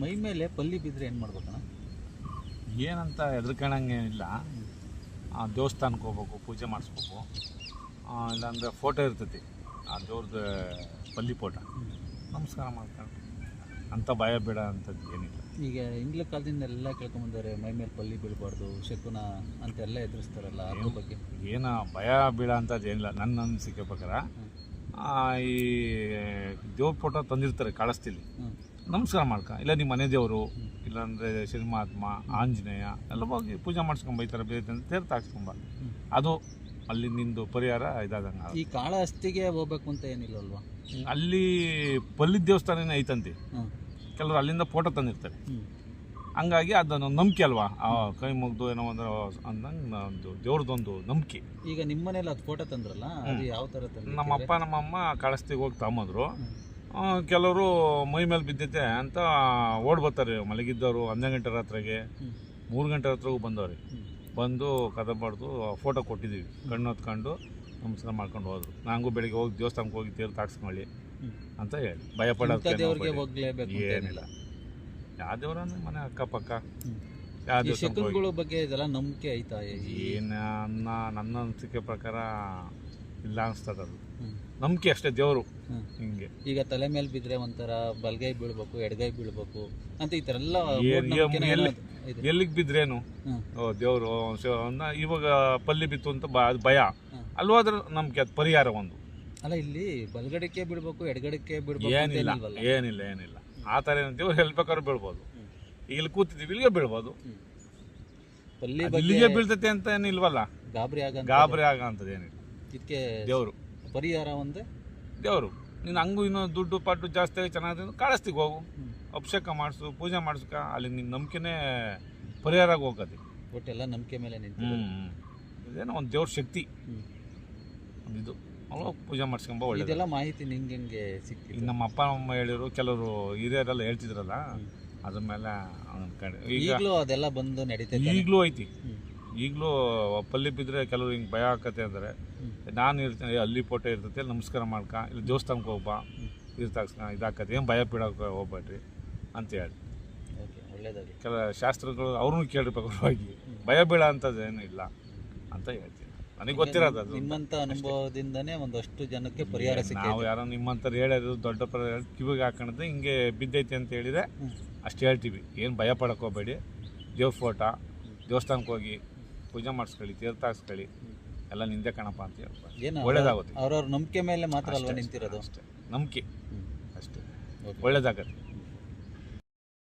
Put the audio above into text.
ಮೈ ಮೇಲೆ ಪಲ್ಲಿ ಬಿದ್ದರೆ ಏನು ಮಾಡ್ಬೇಕಣ್ಣ? ಏನಂತ ಹೆದರ್ಕೊಳಂಗೇನಿಲ್ಲ ಆ ದೇವಸ್ಥಾನಕ್ಕೆ ಹೋಗ್ಬೇಕು ಪೂಜೆ ಮಾಡಿಸ್ಬೇಕು. ಇಲ್ಲಾಂದರೆ ಫೋಟೋ ಇರ್ತೈತಿ. ಆ ದೇವ್ರದ್ದು ಪಲ್ಲಿ ಫೋಟೋ ನಮಸ್ಕಾರ ಮಾಡ್ಕೊಂಡು ಅಂತ ಭಯ ಬೇಡ ಅಂಥದ್ದು ಏನಿಲ್ಲ. ಈಗ ಇಂಗ್ಲ ಕಾಲದಿಂದ ಎಲ್ಲ ಕೇಳ್ಕೊಂಬಂದರೆ ಮೈ ಮೇಲೆ ಪಲ್ಲಿ ಬೀಳಬಾರ್ದು ಶಕುನ ಅಂತೆಲ್ಲ ಎದುರಿಸ್ತಾರಲ್ಲ ಅದ್ರ ಬಗ್ಗೆ? ಏನು ಭಯ ಬೀಳ ಅಂಥದ್ದು ಏನಿಲ್ಲ. ನನ್ನ ಅನಿಸಿಕೆ ಪ್ರಕಾರ ಈ ದೇವ್ರ ಫೋಟೋ ತಂದಿರ್ತಾರೆ ಕಾಳಸ್ತಿಲಿ. ಹ್ಮ್. ನಮಸ್ಕಾರ ಮಾಡ್ಕ. ಇಲ್ಲ ನಿಮ್ಮ ಮನೆ ದೇವರು ಇಲ್ಲಾಂದ್ರೆ ಸಿನಿಮಾತ್ಮ ಆಂಜನೇಯ ಎಲ್ಲ ಹೋಗಿ ಪೂಜೆ ಮಾಡಿಸ್ಕೊಂಬ ಈ ಥರ ಬೇರೆ ತೀರ್ಥ ಹಾಕ್ಸ್ಕೊಂಬ. ಅದು ಅಲ್ಲಿ ನಿಂದು ಪರಿಹಾರ ಇದಾದಂಗೆ ಈ ಕಾಳ ಅಸ್ತಿಗೆ ಹೋಗ್ಬೇಕು ಅಂತ ಏನಿಲ್ಲಲ್ವಾ ಅಲ್ಲಿ ಪಲ್ಲಿ ದೇವಸ್ಥಾನನೇ ಐತಂತೆ. ಕೆಲವರು ಅಲ್ಲಿಂದ ಫೋಟೋ ತಂದಿರ್ತಾರೆ. ಹಂಗಾಗಿ ಅದನ್ನು ನಂಬಿಕೆ ಅಲ್ವಾ? ಕೈ ಮುಗ್ದು ಏನೋ ಒಂದು ಅಂದಂಗೆ ಒಂದು ದೇವ್ರದ್ದೊಂದು ನಂಬಿಕೆ. ಈಗ ನಿಮ್ಮ ಮನೇಲಿ ಅದು ಫೋಟೋ ತಂದ್ರಲ್ಲ ಅದು ಯಾವ ಥರ? ನಮ್ಮ ಅಪ್ಪ ನಮ್ಮಮ್ಮ ಕಾಳಸ್ತಿಗೆ ಹೋಗಿ ತಗೊಂಬಂದ್ರು. ಕೆಲವರು ಮೈ ಮೇಲೆ ಬಿದ್ದೈತೆ ಅಂತ ಓಡ್ ಬರ್ತಾರೆ. ಮಲಗಿದ್ದವರು ಹನ್ನೊಂದು ಗಂಟೆ ರಾತ್ರಿಗೆ. ಮೂರು ಗಂಟೆ ರಾತ್ರಿಗೂ ಬಂದವ್ರಿ. ಬಂದು ಕದ ಬಡ್ದು ಫೋಟೋ ಕೊಟ್ಟಿದ್ದೀವಿ. ಕಣ್ಣು ಹೊತ್ಕೊಂಡು ನಮಸ್ಕಾರ ಮಾಡ್ಕೊಂಡು ಹೋದ್ರು. ನಂಗೂ ಬೆಳಿಗ್ಗೆ ಹೋಗಿ ದೇವಸ್ಥಾನಕ್ಕೆ ಹೋಗಿ ತೇರು ತಾಕ್ಸ್ಕೊಳ್ಳಿ ಅಂತ ಹೇಳಿ. ಭಯ ಪಡೋದು ಏನಿಲ್ಲ. ಯಾವ ದೇವ್ರ ಮನೆ ಅಕ್ಕಪಕ್ಕ. ಪಕ್ಕ ಯಾವ ಹೋಗಿ. ಬಗ್ಗೆ ಇದೆಲ್ಲ ನಂಬಿಕೆ ಏನ ಅನ್ನ ನನ್ನ ಅನಿಸಿಕೆ ಪ್ರಕಾರ ಇಲ್ಲ ಅನಿಸ್ತದೆ ಅದು. ನಂಬಿಕೆ ಅಷ್ಟೇ ದೇವರು. ಹಿಂಗೆ ಈಗ ತಲೆ ಮೇಲೆ ಬಿದ್ರೆ ಒಂಥರ ಬಲಗೈ ಬೀಳ್ಬೇಕು ಎಡಗೈ ಬೀಳ್ಬೇಕು ಅಂತ ಈ ತರ ಎಲ್ಲ ಎಲ್ಲಿ- ಎಲ್ಲಿಗೆ ಬಿದ್ರೇನು? ದೇವರು ಇವಾಗ ಪಲ್ಲಿ ಬಿತ್ತು ಅಂತ ಭಯ. ಅಲ್ವಾ ಅಲ್ಲಿ ಹೋದ್ರೆ ನಮ್ಗೆ ಅದು ಪರಿಹಾರ ಒಂದು. ಅಲ್ಲ ಇಲ್ಲಿ ಬಲಗಡೆಗೆ ಬಿಡ್ಬೇಕು ಎಡಗಡೆಗೆ ಬಿಡ್ಬೇಕು ಏನಿಲ್ಲ ಏನಿಲ್ಲ ಏನಿಲ್ಲ. ಆ ಥರ ಏನು ದೇವ್ರು ಹೇಳ್ಬೇಕಾದ್ರೆ ಬೀಳ್ಬೋದು. ಇಲ್ಲಿ ಕೂತಿದ್ದೀವಿ ಇಲ್ಲಿಗೆ ಬೀಳ್ಬೋದು. ಇಲ್ಲಿಗೆ ಬೀಳ್ತೈತೆ ಅಂತ ಏನಿಲ್ವಲ್ಲ? ಗಾಬರಿ ಆಗ ಗಾಬರಿ ಆಗ ಅಂತದೇನಿಲ್ಲ ಇದಕ್ಕೆ ದೇವರು. ಪರಿಹಾರ ಒಂದೇ? ದೇವರು. ನೀನು ಹಂಗೂ ಇನ್ನೂ ದುಡ್ಡು ಪಾಟು ಜಾಸ್ತಿ ಆಗಿ ಚೆನ್ನಾಗಿ ಕಾಳಿಸ್ತಿಗೆ ಹೋಗು. ಅಭಿಷೇಕ ಮಾಡಿಸು ಪೂಜೆ ಮಾಡಿಸ್ಕ ಅಲ್ಲಿ ನಿನ್ನ ನಂಬಿಕೆನೇ ಪರಿಹಾರ ಒಟ್ಟು ಎಲ್ಲ ನಂಬಿಕೆ ಮೇಲೆ ನಿಂತು ಇದೇನೋ ಒಂದು ದೇವ್ರ ಶಕ್ತಿ. ಇದು. ಅವಾಗ ಪೂಜೆ ಮಾಡಿಸ್ಕೊಂಬ ಒಳ್ಳೆ ಇದೆಲ್ಲ ಮಾಹಿತಿ ನಿಂಗೆ ಹೆಂಗೆ ಸಿಕ್ಕಿ ಸಿಕ್ಕಿಲ್ಲ ನಮ್ಮ ಅಪ್ಪ ಅಮ್ಮ ಹೇಳಿರು ಕೆಲವರು ಹಿರಿಯರೆಲ್ಲ ಹೇಳ್ತಿದ್ರಲ್ಲ. ಅದ್ರ ಮೇಲೆ ಈಗಲೂ ಅದೆಲ್ಲ ಬಂದು ನಡೀತೈತೆ ಈಗಲೂ ಐತಿ. ಈಗಲೂ ಪಲ್ಲಿ ಬಿದ್ದರೆ ಕೆಲವರು ಹಿಂಗೆ ಭಯ ಆಕತ್ತೆ ಅಂದರೆ ನಾನು ಇರ್ತೀನಿ ಅಲ್ಲಿ ಫೋಟೋ ಇರ್ತೈತೆ ಅಲ್ಲಿ ನಮಸ್ಕಾರ ಮಾಡ್ಕ ಇಲ್ಲಿ ದೇವಸ್ಥಾನಕ್ಕೆ ಹೋಗ್ಬಾ ತೀರ್ಥಾಕ್ಸ್ಕ ಇದಾಕತ್ತೆ ಏನು ಭಯ ಬೀಡೋಕೆ ಹೋಗ್ಬೇಡ್ರಿ ಅಂತ ಹೇಳಿ. ಓಕೆ ಒಳ್ಳೇದಾಗಲಿ. ಕೆಲ ಶಾಸ್ತ್ರಗಳು ಅವ್ರನ್ನೂ ಕೇಳಿರ್ಬೇಕು ಹೋಗಿ ಭಯ ಬೀಳ ಅಂಥದ್ದು ಏನೂ ಇಲ್ಲ ಅಂತ ಹೇಳ್ತೀನಿ. ನನಗೆ ಗೊತ್ತಿರೋದು ಅದು. ನಿಮ್ಮಂತ ಅನುಭವದಿಂದನೇ ಒಂದಷ್ಟು ಜನಕ್ಕೆ ಪರಿಹಾರ ನಾವು ಯಾರೋ ನಿಮ್ಮಂಥವ್ರು ಹೇಳೋದು ದೊಡ್ಡ ಪರ ಕಿವಿಗೆ ಹಾಕೊಂಡ್ರೆ ಹಿಂಗೆ ಬಿದ್ದೈತೆ ಅಂತ ಹೇಳಿದೆ ಹ್ಮ್. ಅಷ್ಟು ಹೇಳ್ತೀವಿ. ಏನು ಭಯ ಪಡಕ್ಕೆ ಹೋಗ್ಬೇಡಿ. ದೇವ್ರ ಫೋಟೋ ದೇವಸ್ಥಾನಕ್ಕೆ ಹೋಗಿ ಪೂಜೆ ಮಾಡಿಸ್ಕೊಳ್ಳಿ ತೀರ್ಥ ಹಾಕ್ಸ್ಕೊಳ್ಳಿ ಎಲ್ಲ ನಿಂದೆ ಕಣಪ್ಪ ಅಂತ ಹೇಳ್ಬೋದು. ಏನು ಒಳ್ಳೇದಾಗುತ್ತೆ. ಅವ್ರವ್ರ ನಂಬಿಕೆ ಮೇಲೆ ಮಾತ್ರ ಅಲ್ವಾ ನಿಂತಿರೋದು? ಅಷ್ಟೇ. ನಂಬಿಕೆ. ಅಷ್ಟೇ. ಒಳ್ಳೇದಾಗತ್ತೆ.